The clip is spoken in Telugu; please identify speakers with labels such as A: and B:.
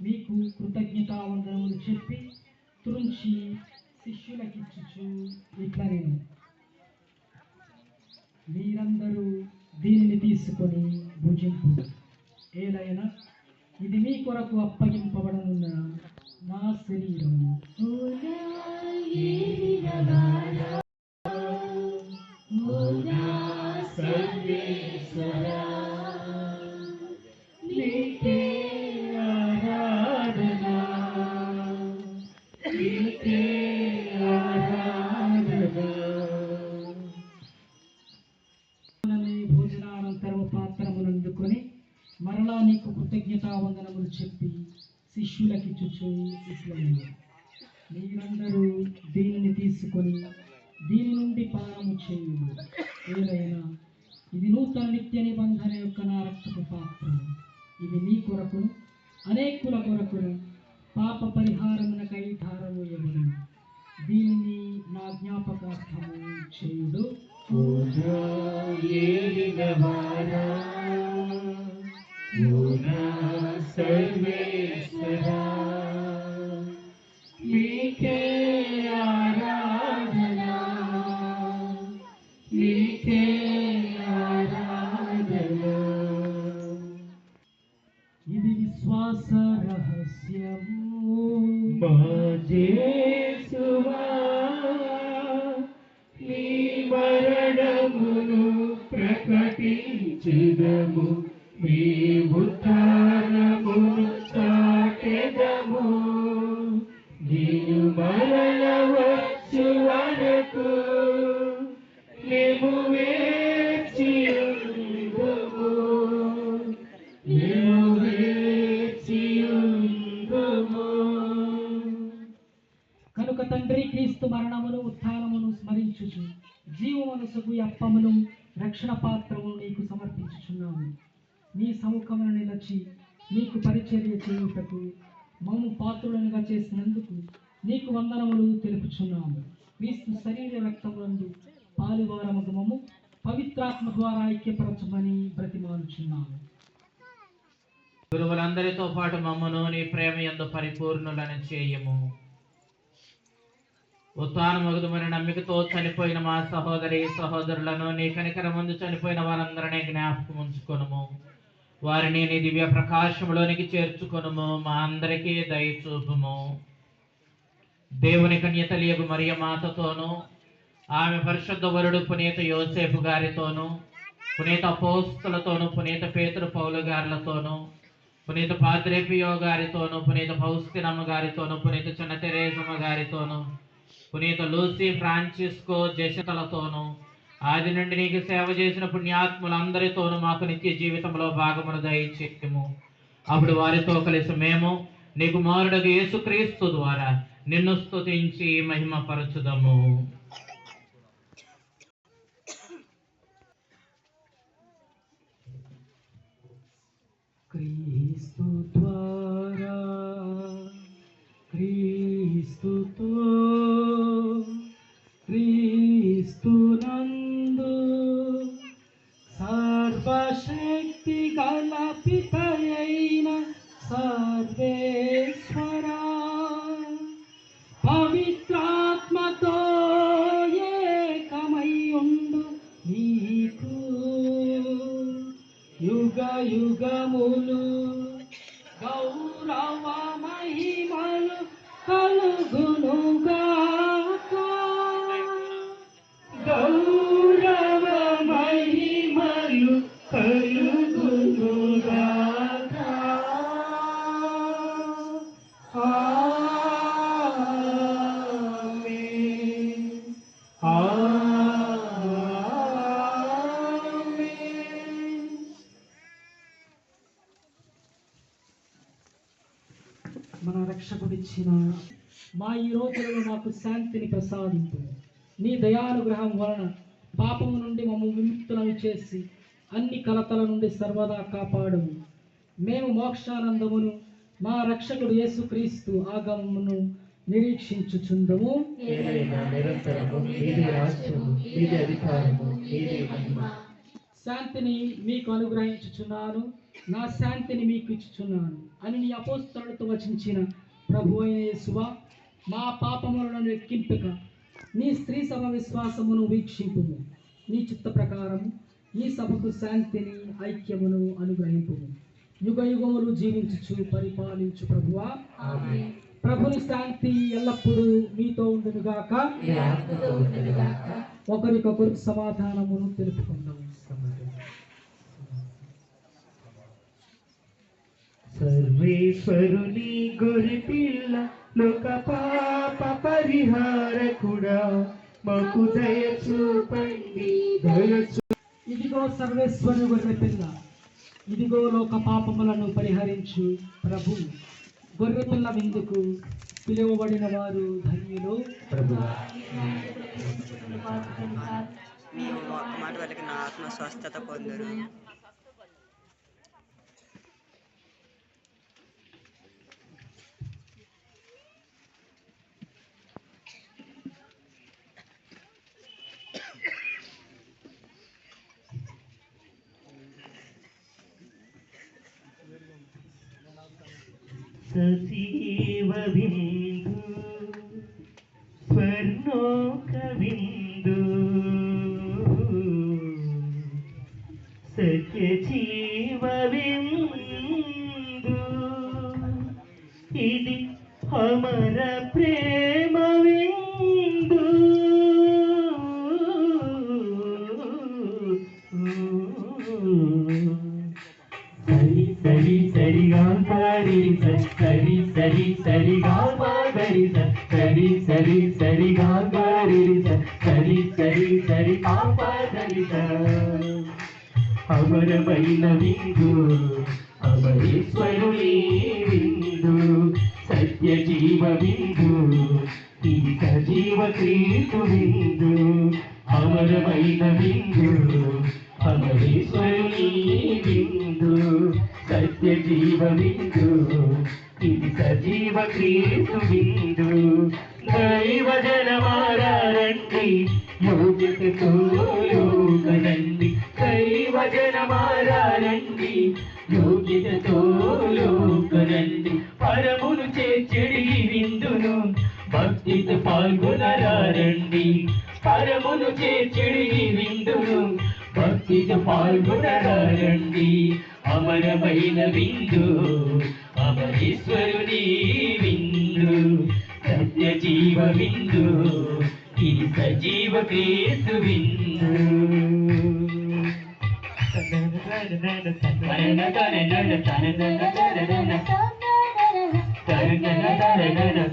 A: మీకు కృతజ్ఞతావందనములు చెప్పి త్రుంచి శిష్యులకిచ్చుచు ఇట్లా నేను మీరందరూ దీనిని తీసుకొని భుజింపు. ఏలైనా ఇది మీ కొరకు అప్పగింపబడనున్న నా శరీరము. శిష్యులకిచ్చుచు ఇట్లయింది మీరందరూ దీనిని తీసుకొని దీని నుండి పానము చేయు ఏదైనా ఇది నూతన నిత్య నిబంధన యొక్క నా రక్తపు పాత్ర ఇది నీ కొరకును అనేకుల కొరకును
B: మా
A: కనుక తండ్రి క్రీస్తు మరణమును ఉత్థానమును స్మరించుచు జీవమనసుకు అప్పమును రక్షణ పాత్రము నీకు సమర్పించుచున్నాము నీ సముఖమును నిలచి నీకు పరిచర్య చేయుటకు మమ్ము పాత్రులనుగా చేసినందుకు నీకు వందనములు తెలుపుచున్నాము క్రీస్తు శరీర రక్తములందు పాలువారముగమము పవిత్రాత్మ ద్వారా ఐక్యపరచమని బ్రతిమాలుచున్నాము
C: గురువులందరితో పాటు మమ్మను నీ ప్రేమ ఎందు పరిపూర్ణులను చేయము. ఉత్తానమగుదమని నమ్మికతో చనిపోయిన మా సహోదరి సహోదరులను నీ కనికర ముందు చనిపోయిన వారందరినీ జ్ఞాపకం ఉంచుకొనుము వారిని నీ దివ్య ప్రకాశములోనికి చేర్చుకొనుము. మా అందరికీ దయచూపుము దేవుని కన్యతలియగు మరియ మాతతోనూ ఆమె పరిశుద్ధ వరుడు పునీత యోసేపు గారితోనూ పునీత పోస్తులతోనూ పునీత పేతురు పౌలు గారులతోనూ పునీత పాద్రేపియో గారితోనూ పునీత పౌస్తినమ్మ గారితోనూ పునీత చిన్న తెరేసమ్మ గారితోనూ పునీత లూసీ ఫ్రాన్సిస్కో జెసితలతోనూ ఆది నుండి నీకు సేవ చేసిన పుణ్యాత్ములందరితోనూ మాకు నిత్య జీవితంలో భాగమును దయచేయము. అప్పుడు వారితో కలిసి మేము నీకు మారుడగు యేసుక్రీస్తు ద్వారా నిన్ను స్తుతించి మహిమపరచుదము.
A: క్రీస్తునందు సర్వశక్తి గల పితయైన సర్వేశ్వర. పవిత్రాత్మతో ఏకమయ్యుండు నీకు. యుగ యుగములు గౌరవ మహిమలు కలుగునుగా. రక్షకుడిచ్చిన మా ఈ రోజులలో మాకు శాంతిని ప్రసాదింపు. నీ దయానుగ్రహం వలన పాపము నుండి మమ్మ విముక్తులను చేసి అన్ని కలతల నుండి సర్వదా కాపాడు మేము మోక్షానందమును మా రక్షకుడు యేసుక్రీస్తు ఆగమమును నిరీక్షించుచుందము శాంతిని మీకు అనుగ్రహించుచున్నాను నా శాంతిని మీకు ఇచ్చుచున్నాను అని నీ అపోస్తలతో వచించిన ప్రభు అయిన యేసువా మా పాపములను ఎక్కింపక నీ స్త్రీ సభ విశ్వాసమును వీక్షింపుము. నీ చిత్త ప్రకారం ఈ సభకు శాంతిని ఐక్యమును అనుగ్రహింపుము. యుగ యుగములు జీవించుచు పరిపాలించు ప్రభువా.
B: ఆమేన్.
A: ప్రభుని శాంతి ఎల్లప్పుడూ మీతో ఉండునుగాక. ఒకరికొకరు సమాధానమును తెలుపుకుందాం.
B: సర్వేశ్వరుని గొరిపిల్ల లోక పాప పరిహారకుడా మాకు దయ చూపండి.
A: ఇదిగో సర్వేశ్వరు గొర్రె పిల్ల ఇదిగో లోక పాపములను పరిహరించు ప్రభు. గొర్రె పిల్ల విందుకు పిలువబడిన వారు ధన్యులు.
B: ప్రభువా
D: మీ ఒక్క మాట వాళ్ళకి నా ఆత్మ స్వస్థత పొందరు
B: సజీవ బిందు స్వర్ణోక బిందు సత్య జీవ బిందు ఇది అమర ప్రేమ విందు సరి సరి సరిగా సరి సరి. సరి సరి గారి సరి సరి సరి గారి సరి సరి సరి సరి అమరమైన విందు అమరేశ్వరుని విందు సత్య జీవ విందు ఇది జీవ క్రీస్తు విందు. అమరమైన విందు అమరేశ్వరుని విందు సత్య జీవ విందు. ఇది సజీవ క్రీస్తు వీరు దైవ జనమారండి యోగ్యతతో దైవ జనమారండి యోగ్యతతో పరమును చేర్చెడి విందును. భక్తితో పాల్గొనరండి పరమును చేర్చెడి విందును. భక్తితో పాల్గొన అమరేశ్వరుని విందు సత్య జీవ విందు ఇది సజీవ క్రీస్తు విందు ఎడారిలో